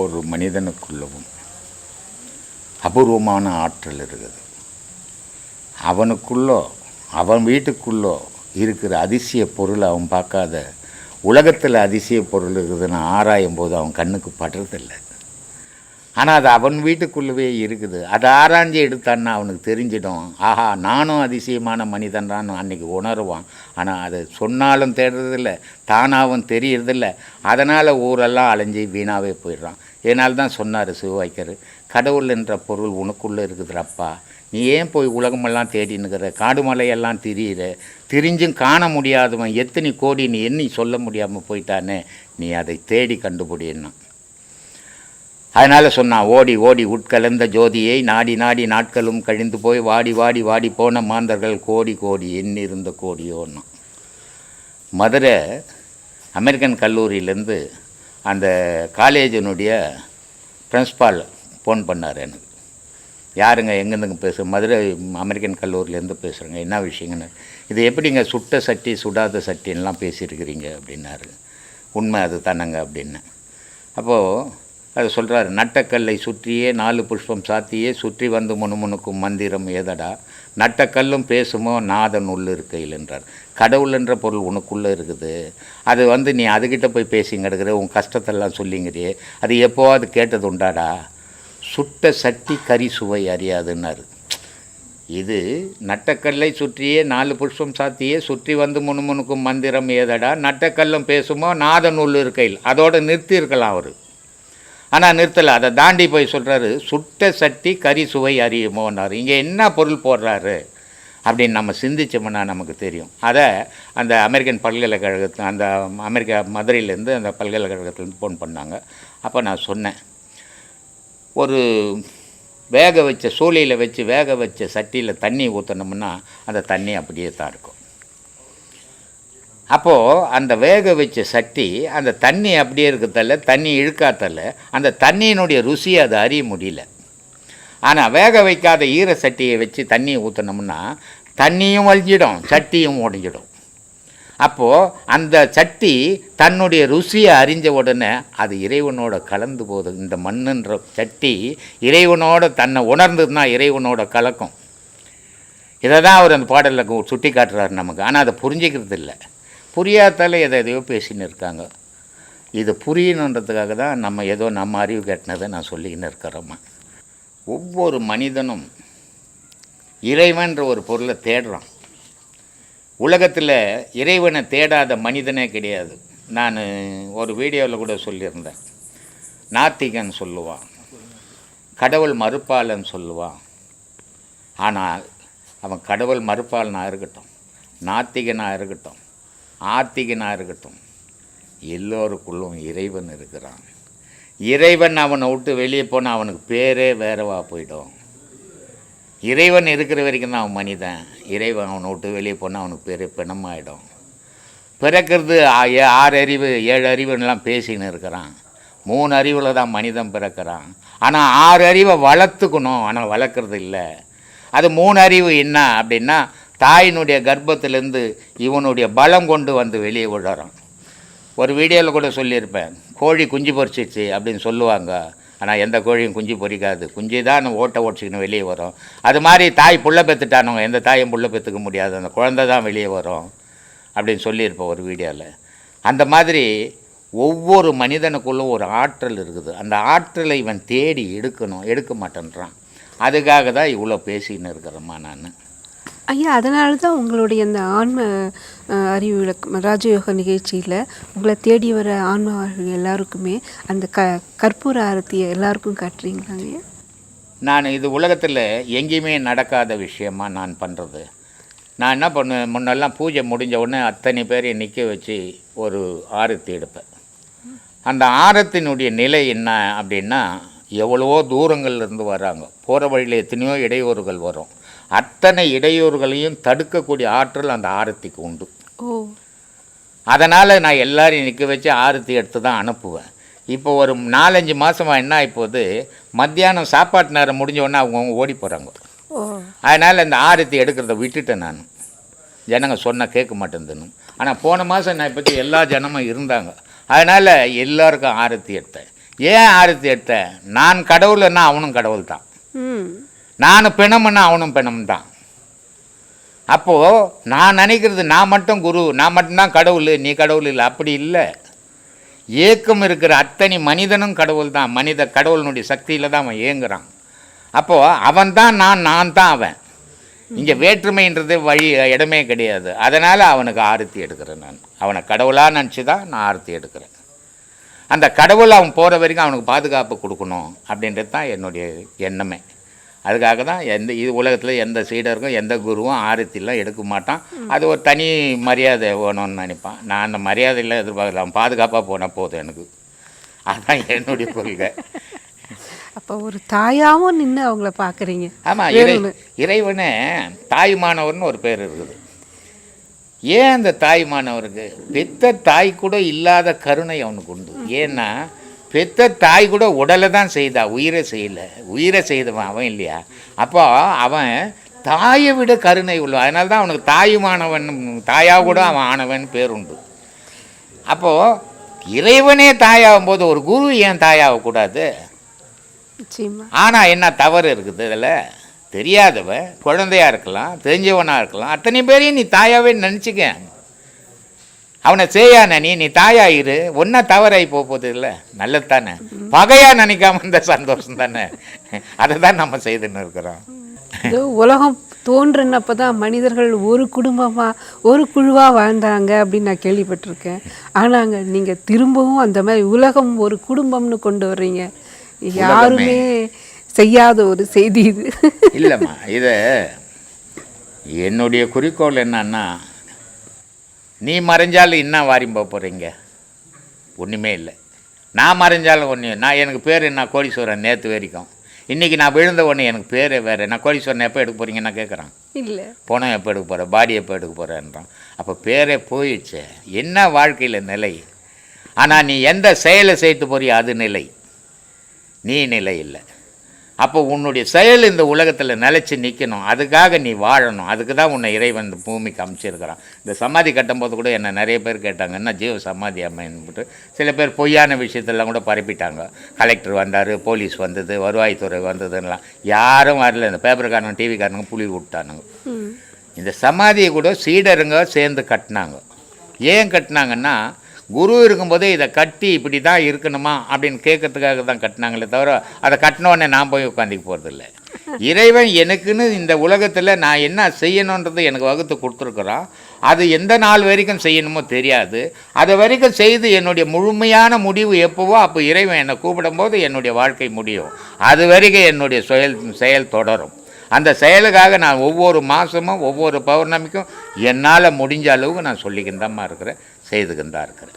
ஒவ்வொரு மனிதனுக்குள்ளவும் அபூர்வமான ஆற்றல் இருக்குது. அவனுக்குள்ளோ அவன் வீட்டுக்குள்ளோ இருக்கிற அதிசய பொருளை அவன் பார்க்காத உலகத்தில் அதிசய பொருள் இருக்குதுன்னு ஆராயும் போது அவன் கண்ணுக்கு படுறதில்லை. ஆனால் அது அவன் வீட்டுக்குள்ளவே இருக்குது. அதை ஆராய்ஞ்சு எடுத்தான்னா அவனுக்கு தெரிஞ்சிடும். ஆஹா நானும் அதிசயமான மனிதன்றான்னு அன்றைக்கி உணருவான். ஆனால் அதை சொன்னாலும் தேடுறதில்ல தானாகவும் தெரியறதில்ல. அதனால் ஊரெல்லாம் அலைஞ்சி வீணாகவே போயிடுறான். இதனால் தான் சொன்னார் சிவவாய்க்கர் கடவுள் என்ற பொருள் உனக்குள்ளே இருக்குதுறப்பா நீ ஏன் போய் உலகமெல்லாம் தேடினுக்கிற காடு மலையெல்லாம் திரியிற. திரிஞ்சும் காண முடியாதவன் எத்தனை கோடி நீ எண்ணி சொல்ல முடியாமல் போயிட்டானே. நீ அதை தேடி கண்டுபிடின்னா அதனால் சொன்னான் ஓடி ஓடி உட்கலந்த ஜோதியை நாடி நாடி நாட்களும் கழிந்து போய் வாடி வாடி வாடி போன மாந்தர்கள் கோடி கோடி எண்ணிருந்த கோடியோன்னா. மதுரை அமெரிக்கன் கல்லூரியிலேருந்து அந்த காலேஜினுடைய பிரின்ஸ்பால் ஃபோன் பண்ணார் எனக்கு. யாருங்க எங்கேருந்துங்க பேச மதுரை அமெரிக்கன் கல்லூரியிலேருந்து பேசுகிறேங்க என்ன விஷயங்கன்னு? இது எப்படிங்க சுட்ட சட்டி சுடாத சட்டின்லாம் பேசியிருக்கிறீங்க? அப்படின்னாரு. உண்மை அது தானங்க அப்படின்னு அப்போது அது சொல்கிறாரு நட்டக்கல்லை சுற்றியே நாலு புஷ்பம் சாத்தியே சுற்றி வந்து முணுமுணுக்கும் மந்திரம் ஏதடா? நட்டக்கல்லும் பேசுமோ நாதன் உள்ள இருக்கையில் என்றார். கடவுள் என்ற பொருள் உனக்குள்ளே இருக்குது. அது வந்து நீ அதுக்கிட்ட போய் பேசிங்க உன் கஷ்டத்தெல்லாம் சொல்லிங்கிறியே அது எப்போவாது கேட்டது உண்டாடா? சுட்ட சட்டி கறி சுவை அறியாதுன்னாரு. இது நட்டக்கல்லை சுற்றியே நாலு புஷ்பம் சாத்தியே சுற்றி வந்து முணுமுணுக்கும் மந்திரம் ஏதடா? நட்டக்கல்லும் பேசுமோ நாதன் உள்ள இருக்கையில் அதோடு நிறுத்தி இருக்கலாம் அவர். ஆனால் நிறுத்தலை. அதை தாண்டி போய் சொல்கிறாரு சுட்ட சட்டி கறி சுவை அறியுமோன்னாரு. இங்கே என்ன பொருள் போடுறாரு? அப்படின்னு நம்ம சிந்திச்சோம்னா நமக்கு தெரியும். அதை அந்த அமெரிக்கன் பல்கலைக்கழகத்து அந்த அமெரிக்கா மதுரையிலேருந்து அந்த பல்கலைக்கழகத்துலேருந்து ஃபோன் பண்ணாங்க. அப்போ நான் சொன்னேன். ஒரு வேக வச்ச சூளையில் வச்சு வேக வச்ச சட்டியில் தண்ணி ஊற்றினோம்னா அந்த தண்ணி அப்படியே தான் இருக்கும். அப்போது அந்த வேக வச்ச சட்டி அந்த தண்ணி அப்படியே இருக்கத்தல்ல தண்ணி இழுக்காத்தல்ல அந்த தண்ணியினுடைய ருசியை அதை அறிய முடியல. ஆனால் வேக வைக்காத ஈர சட்டியை வச்சு தண்ணியை ஊற்றினோம்னா தண்ணியும் வலிஞ்சிடும் சட்டியும் உடஞ்சிடும் அப்போது அந்த சட்டி தன்னுடைய ருசியை அறிஞ்ச உடனே அது இறைவனோட கலந்து போகுது. இந்த மண்ணுன்ற சட்டி இறைவனோட தன்னை உணர்ந்ததுன்னா இறைவனோட கலக்கும். இதை தான் அவர் அந்த பாடலில் சுட்டி காட்டுறாரு நமக்கு. ஆனால் அதை புரிஞ்சிக்கிறது இல்லை புரியாதால எதை எதையோ பேசின்னு இருக்காங்க. இது புரியணுன்றதுக்காக தான் நம்ம ஏதோ நம்ம அறிவு கட்டினதை நான் சொல்லிக்கின்னு இருக்கிறோம்மா. ஒவ்வொரு மனிதனும் இறைவன்ற ஒரு பொருளை தேடுறான். உலகத்தில் இறைவனை தேடாத மனிதனே கிடையாது. நான் ஒரு வீடியோவில் கூட சொல்லியிருந்தேன். நாத்திகன் சொல்லுவான். கடவுள் மறுப்பாளன் சொல்லுவான். ஆனால் அவன் கடவுள் மறுப்பாளனாக இருக்கட்டும் நாத்திகனாக இருக்கட்டும் ஆத்திகனாக இருக்கட்டும். எல்லோருக்குள்ளும் இறைவன் இருக்கிறான். இறைவன் அவனை விட்டு வெளியே போனால் அவனுக்கு பேரே வேறவா போயிடும். இறைவன் இருக்கிற வரைக்கும் தான் அவன் மனிதன். இறைவன் அவனை விட்டு வெளியே போனால் அவனுக்கு பேர் பிணமாயிடும். பிறக்கிறது ஆ- ஏ- ஆறு அறிவு ஏழு அறிவுன்னெலாம் பேசின்னு இருக்கிறான். மூணு அறிவில் தான் மனிதன் பிறக்கிறான். ஆனால் ஆறு அறிவை வளர்த்துக்கணும். ஆனால் வளர்க்குறது இல்லை. அது மூணு அறிவு என்ன அப்படின்னா தாயினுடைய கர்ப்பத்திலேருந்து இவனுடைய பலம் கொண்டு வந்து வெளியே விடுறான். ஒரு வீடியோவில் கூட சொல்லியிருப்பேன் கோழி குஞ்சு பொறிச்சிச்சு அப்படின்னு சொல்லுவாங்க. ஆனால் எந்த கோழியும் குஞ்சு பொரிக்காது. குஞ்சு தான் ஓட்டை ஓடிச்சிக்கணும் வெளியே வரும். அது மாதிரி தாய் புள்ள பெற்றுட்டானுங்க எந்த தாயும் புள்ள பெற்றுக்க முடியாது. அந்த குழந்தை தான் வெளியே வரும் அப்படின்னு சொல்லியிருப்பேன் ஒரு வீடியோவில் அந்த மாதிரி ஒவ்வொரு மனிதனுக்குள்ளும் ஒரு ஆற்றல் இருக்குது. அந்த ஆற்றலை இவன் தேடி எடுக்கணும் எடுக்க மாட்டேன்றான். அதுக்காக தான் இவ்வளோ பேசின்னு இருக்கிறேம்மா நான். ஐயா அதனால தான் உங்களுடைய அந்த ஆன்ம அறிவு விளக்கம் ராஜயோக நிகழ்ச்சியில் உங்களை தேடி வர ஆன்மாவர்கள் எல்லாருக்குமே அந்த க கற்பூர ஆரத்தியை எல்லாருக்கும் காட்டுறீங்களாங்க ஐயா? நான் இது உலகத்தில் எங்கேயுமே நடக்காத விஷயமா நான் பண்ணுறது நான் என்ன பண்ணுவேன் முன்னெல்லாம் பூஜை முடிஞ்ச உடனே அத்தனை பேரையும் நிற்க வச்சு ஒரு ஆரத்தி எடுப்பேன். அந்த ஆரத்தினுடைய நிலை என்ன அப்படின்னா எவ்வளவோ தூரங்கள்ல இருந்து வராங்க. போகிற வழியில் எத்தனையோ இடையூறுகள் வரும். அத்தனை இடையூறுகளையும் தடுக்கக்கூடிய ஆற்றல் அந்த ஆரத்திக்கு உண்டு. அதனால் நான் எல்லாரையும் நிற்க வச்சு ஆரத்தி எடுத்து தான் அனுப்புவேன். இப்போ ஒரு நாலஞ்சு மாதமாக என்ன ஆகிப்போகுது மத்தியானம் சாப்பாட்டு நேரம் முடிஞ்ச உடனே அவங்கவுங்க ஓடி போகிறாங்க அதனால் இந்த ஆரத்தி எடுக்கிறத விட்டுட்டேன் நான். ஜனங்க சொன்னால் கேட்க மாட்டேங்குதுன்னு ஆனால் போன மாதம் நான் பற்றி எல்லா ஜனமும் இருந்தாங்க. அதனால் எல்லாருக்கும் ஆரத்தி எடுத்தேன். ஏன் ஆரத்தி எடுத்த? நான் கடவுள்னா அவனும் கடவுள் தான் நான் பிணம்னா அவனும் பிணம் தான் அப்போது நான் நினைக்கிறது நான் மட்டும் குரு நான் மட்டும்தான் கடவுள் நீ கடவுள் இல்லை. அப்படி இல்லை. ஏக்கம் இருக்கிற அத்தனை மனிதனும் கடவுள் தான் மனித கடவுளினுடைய சக்தியில் தான் அவன் ஏங்குறான் அப்போது அவன் தான் நான் நான் தான் அவன். இங்கே வேற்றுமைன்றது வழி இடமே கிடையாது. அதனால் அவனுக்கு ஆரத்தி எடுக்கிறேன் நான். அவனை கடவுளாக நினச்சி தான் நான் ஆரத்தி எடுக்கிறேன். அந்த கடவுள் அவன் போகிற வரைக்கும் அவனுக்கு பாதுகாப்பு கொடுக்கணும் அப்படின்றது தான் என்னுடைய எண்ணமே. அதுக்காக தான் எந்த இது உலகத்தில் எந்த சீடருக்கும் எந்த குருவும் ஆரத்திலாம் எடுக்க மாட்டான். அது ஒரு தனி மரியாதை வேணும்னு நினைப்பான். நான் அந்த மரியாதையில் எதிர்பார்க்கல. அவன் பாதுகாப்பாக போனால் போதும் எனக்கு. அதுதான் என்னுடைய கொள்கை. அப்போ ஒரு தாயாவும் நின்று அவங்கள பார்க்குறீங்க ஆமாம் இறை இறைவனே தாய்மானவர்னு ஒரு பேர் இருக்குது. ஏன் அந்த தாய்மானவருக்கு பெத்த தாய் கூட இல்லாத கருணை அவனுக்கு உண்டு. ஏன்னா பெத்த தாய் கூட உடலை தான் செய்தா உயிரை செய்யலை. உயிரை செய்தவன் அவன் இல்லையா? அப்போ அவன் தாயை விட கருணை உள்ள அதனால தான் அவனுக்கு தாயுமானவன் தாயாக கூட அவன் ஆனவன் பேர் உண்டு. அப்போது இறைவனே தாயாகும் போது ஒரு குரு ஏன் தாயாகக்கூடாது? ஆனால் என்ன தவறு இருக்குது இதில்? தெரியாதவன் குழந்தையா இருக்கலாம் தெரிஞ்சவனாக இருக்கலாம் அத்தனை பேரையும் நீ தாயாவே நினச்சிக்க. அவனை செய்யானே நீ நீ தாயாயிரு ஒன்றா தவறாகி போக போகுது இல்லை நல்லது தானே பகையாக நினைக்காம இந்த சந்தோஷம் தானே. அதை தான் நம்ம செய்துன்னு இருக்கிறோம். உலகம் தோன்றுனப்போ தான் மனிதர்கள் ஒரு குடும்பமாக ஒரு குழுவாக வாழ்ந்தாங்க அப்படின்னு நான் கேள்விப்பட்டிருக்கேன். ஆனாங்க நீங்கள் திரும்பவும் அந்த மாதிரி உலகம் ஒரு குடும்பம்னு கொண்டு வர்றீங்க. யாருமே செய்யாத ஒரு செய்தி இது. இல்லைம்மா இது என்னுடைய குறிக்கோள் என்னன்னா நீ மறைஞ்சாலும் என்ன வாரி போக போகிறீங்க ஒன்றுமே இல்லை. நான் மறைஞ்சாலும் ஒன்று நான் எனக்கு பேர் என்ன? கோடீஸ்வரன் நேற்று வரைக்கும். இன்றைக்கி நான் விழுந்த ஒன்று எனக்கு பேர் வேறு. நான் கோடீஸ்வரன் எப்போ எடுக்க போகிறீங்க நான் கேட்குறேன் இல்லை. பணம் எப்போ எடுக்க போகிற பாடி எப்போ எடுக்க போகிறேன்றான் அப்போ பேரே போயிடுச்சு. என்ன வாழ்க்கையில் நிலை? ஆனால் நீ எந்த செயலை செய்து போறியோ அது நிலை. நீ நிலை இல்லை. அப்போ உன்னுடைய செயல் இந்த உலகத்தில் நிலைச்சு நிற்கணும் அதுக்காக நீ வாழணும். அதுக்கு தான் உன்னை இறைவன் இந்த பூமிக்கு அமைச்சிருக்கிறான். இந்த சமாதி கட்டும்போது கூட என்ன நிறைய பேர் கேட்டாங்க என்ன ஜீவ சமாதி அம்மைன்னு சில பேர் பொய்யான விஷயத்தெல்லாம் கூட பரப்பிட்டாங்க. கலெக்டர் வந்தார் போலீஸ் வந்தது வருவாய்த்துறை வந்ததுன்னெலாம் யாரும் வரல. இந்த பேப்பர்காரனுங்க டிவிக்காரனுங்க புளி விட்டானுங்க. இந்த சமாதியை கூட சீடருங்க சேர்ந்து கட்டினாங்க. ஏன் கட்டினாங்கன்னா குரு இருக்கும்போதே இதை கட்டி இப்படி தான் இருக்கணுமா அப்படின்னு கேட்கறதுக்காக தான் கட்டினாங்களே தவிர அதை கட்டினோடனே நான் போய் உட்காந்துக்க போகிறதில்ல இறைவன் எனக்குன்னு இந்த உலகத்தில் நான் என்ன செய்யணுன்றது எனக்கு வகுத்து கொடுத்துருக்குறான். அது எந்த நாள் வரைக்கும் செய்யணுமோ தெரியாது. அது வரைக்கும் செய்து என்னுடைய முழுமையான முடிவு எப்போவோ அப்போ இறைவன் என்னை கூப்பிடும்போது என்னுடைய வாழ்க்கை முடியும். அது வரைக்கும் என்னுடைய செயல் செயல் தொடரும். அந்த செயலுக்காக நான் ஒவ்வொரு மாதமும் ஒவ்வொரு பௌர்ணமிக்கும் என்னால் முடிஞ்ச அளவுக்கு நான் சொல்லிக்கின்னு தான் இருக்கிறேன். செய்துகின்றார்கள்